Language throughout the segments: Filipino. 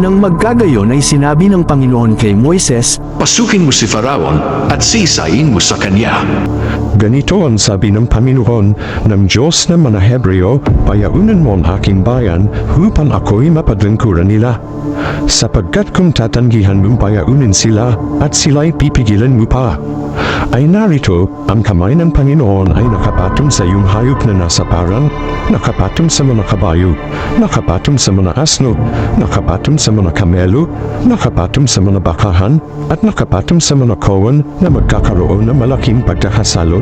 Nang magkagayon ay sinabi ng Panginoon kay Moises, Pasukin mo si Faraon at sisayin mo sa kanya. Ganito ang sabi ng Panginoon ng Diyos ng mga Hebreo, payaunan mo ang aking bayan upang ako'y mapadlingkuran nila. Sapagkat kung tatanggihan mong payaunin sila at sila'y pipigilan mo pa, ay narito ang kamay ng Panginoon ay nakapatong sa iyong hayop na nasa parang, nakapatong sa mga kabayo, nakapatong sa mga asno, nakapatong sa mga kamelo, nakapatong sa mga bakahan, at nakapatong sa mga kawan na magkakaroon ng malaking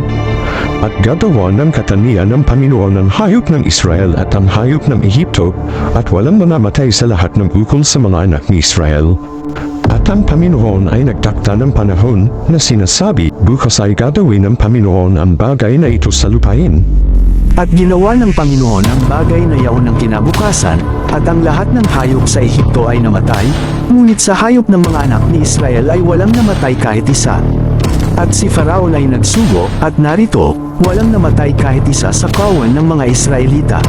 pagkakasalot. At gagawa ng katanian ng Panginoon ang hayop ng Israel at ang hayop ng Ehipto, at walang manamatay sa lahat ng ukol sa mga anak ni Israel. At ang Panginoon ay nagtakta ng panahon na sinasabi bukas ay gagawin ng Panginoon ang bagay na ito sa lupain. At ginawa ng Panginoon ang bagay na yaon ng kinabukasan, at ang lahat ng hayop sa Ehipto ay namatay, ngunit sa hayop ng mga anak ni Israel ay walang namatay kahit isa. At si Faraon ay nagsugo, at narito, walang namatay kahit isa sa kawan ng mga Israelita.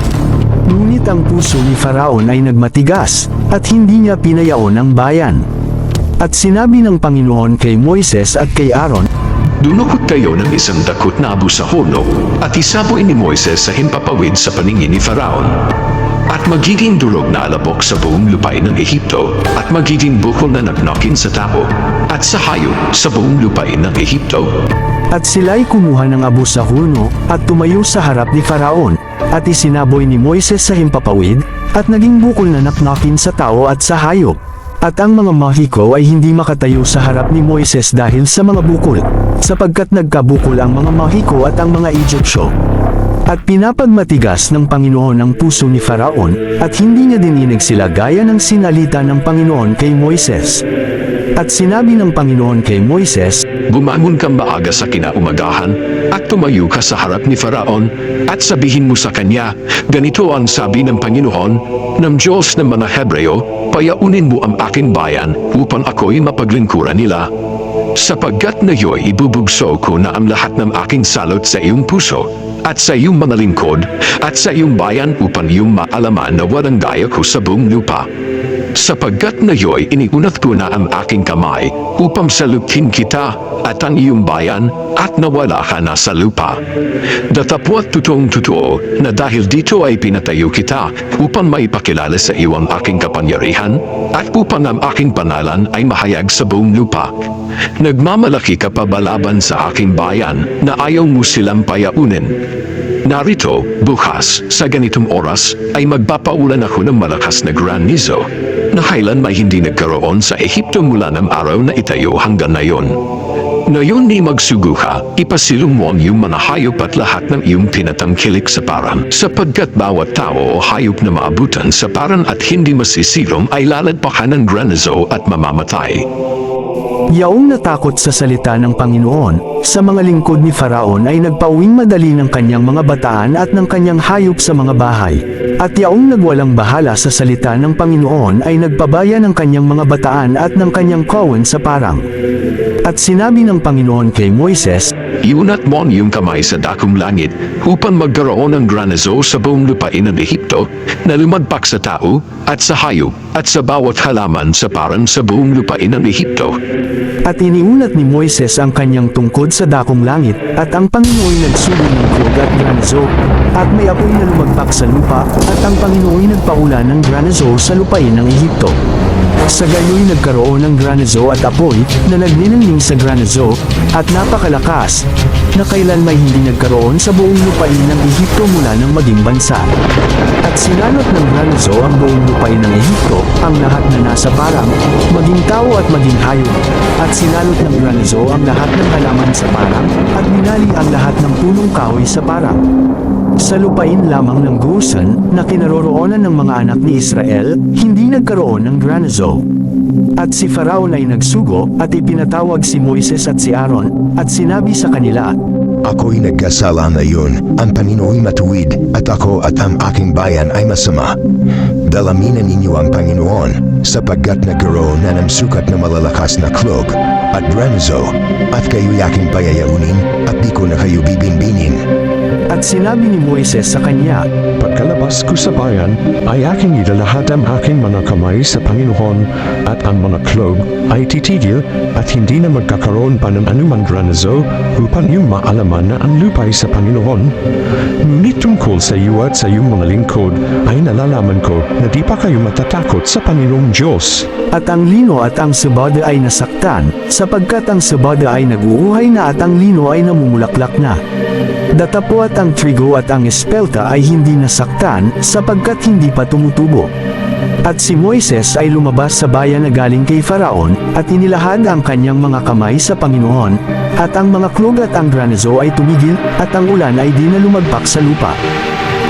Ngunit ang puso ni Faraon ay nagmatigas, at hindi niya pinayaon ang bayan. At sinabi ng Panginoon kay Moises at kay Aaron, Dunukot kayo ng isang dakot na abo sa hulog at isabuin ni Moises sa himpapawid sa paningin ni Faraon. At magiging durog na alabok sa buong lupain ng Ehipto at magiging bukol na nagnokin sa tao at sa hayop sa buong lupain ng Ehipto. At sila'y kumuha ng abo sa hulno, at tumayo sa harap ni Faraon, at isinaboy ni Moises sa himpapawid, at naging bukol na naknakin sa tao at sa hayop. At ang mga mahiko ay hindi makatayo sa harap ni Moises dahil sa mga bukol, sapagkat nagkabukol ang mga mahiko at ang mga Egyptyo. At pinapagmatigas ng Panginoon ang puso ni Faraon, at hindi niya dininig sila gaya ng sinalita ng Panginoon kay Moises. At sinabi ng Panginoon kay Moises, Bumangon kang maaga sa kinaumagahan at tumayo ka sa harap ni Faraon at sabihin mo sa kanya, ganito ang sabi ng Panginoon, ng Diyos ng mga Hebreo, payaunin mo ang aking bayan upang ako'y mapaglingkuran nila. Sapagkat na iyo'y ibubugso ko na ang lahat ng aking salot sa iyong puso at sa iyong mga lingkod at sa iyong bayan upang iyong maalaman na walang gaya ko sa buong lupa. Sapagkat na iyo'y iniunat ko na ang aking kamay upang salukin kita at ang iyong bayan at nawala ka na sa lupa. Datapwat totoong totoo na dahil dito ay pinatayo kita upang maipakilala sa iyo ang aking kapangyarihan at upang ang aking panalan ay mahayag sa buong lupa. Nagmamalaki ka pa ba laban sa aking bayan na ayaw mo silang payaunin. Narito, bukas, sa ganitong oras, ay magpapaulan ako ng malakas na granizo na kailan may hindi nagkaroon sa Ehipto mula ng araw na itayo hanggang ngayon. Ngayon ni magsugo ka, ipasilong mo ang iyong mga hayop at lahat ng iyong tinatangkilik sa paran, sapagkat bawat tao o hayop na maabutan sa paran at hindi masisilong ay laladpakan ng granizo at mamamatay. Yaong natakot sa salita ng Panginoon, sa mga lingkod ni Faraon ay nagpauwing madali ng kanyang mga bataan at ng kanyang hayop sa mga bahay. At yaong nagwalang bahala sa salita ng Panginoon ay nagpabaya ng kanyang mga bataan at ng kanyang kawan sa parang. At sinabi ng Panginoon kay Moises, Iunat mo ang iyong kamay sa dakong langit upang magkaroon ng granizo sa buong lupain ng Ehipto na lumadpak sa tao at sa hayop at sa bawat halaman sa parang sa buong lupain ng Ehipto. At iniunat ni Moises ang kanyang tungkod sa dakong langit, at ang Panginoon nagsugo ng krog at granizo, at may apoy na lumagpak sa lupa, at ang Panginoon nagpaula ng granizo sa lupain ng Ehipto. Sa gayoy nagkaroon ng granizo at apoy na nagniningning sa granizo, at napakalakas, na kailan may hindi nagkaroon sa buong lupain ng Ehipto mula ng maging bansa. At sinalot ng granizo ang buong lupain ng Ehipto, ang lahat na nasa parang, maging tao at maging hayop. At sinalot ng granizo ang lahat ng halaman sa parang, at minali ang lahat ng punong kahoy sa parang. Sa lupain lamang ng Gosen na kinaroroonan ng mga anak ni Israel, hindi nagkaroon ng granizo. At si Faraon ay nagsugo, at ipinatawag si Moises at si Aaron, at sinabi sa kanila, Ako'y nagkasala ngayon, ang Panginoo'y matuwid, at ako at ang aking bayan ay masama. Dalaminan ninyo ang Panginoon, sapagkat nagkaroon na ng sukat na malalakas na klog, at granizo, at kayo'y aking payayaunin, at di ko na kayo bibinbinin. At sinabi ni Moises sa kanya, Pagkalabas ko sa bayan, ay aking idalahat ang aking mga kamay sa Panginoon at ang mga klog ay titigil at hindi na magkakaroon pa ng anumang granizo upang iyong maalaman na ang lupay sa Panginoon. Ngunit tungkol sa iyo at sa iyong mga lingkod ay nalalaman ko na di pa kayo matatakot sa Panginoong Diyos. At ang lino at ang sabada ay nasaktan, sapagkat ang sabada ay naguuhay na at ang lino ay namumulaklak na. Datapo at ang trigo at ang espelta ay hindi nasaktan, sapagkat hindi pa tumutubo. At si Moises ay lumabas sa bayan na galing kay Faraon, at inilahad ang kanyang mga kamay sa Panginoon, at ang mga klog at ang granizo ay tumigil, at ang ulan ay di na lumagpak sa lupa.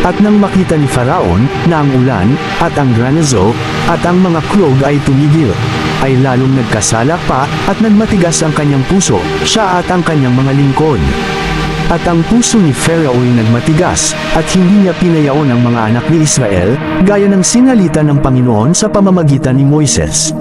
At nang makita ni Faraon na ang ulan at ang granizo at ang mga klog ay tumigil, ay lalong nagkasala pa at nagmatigas ang kanyang puso, siya at ang kanyang mga lingkod. At ang puso ni Pharaoh ay nagmatigas, at hindi niya pinayaon ang mga anak ni Israel, gaya ng sinalita ng Panginoon sa pamamagitan ni Moises.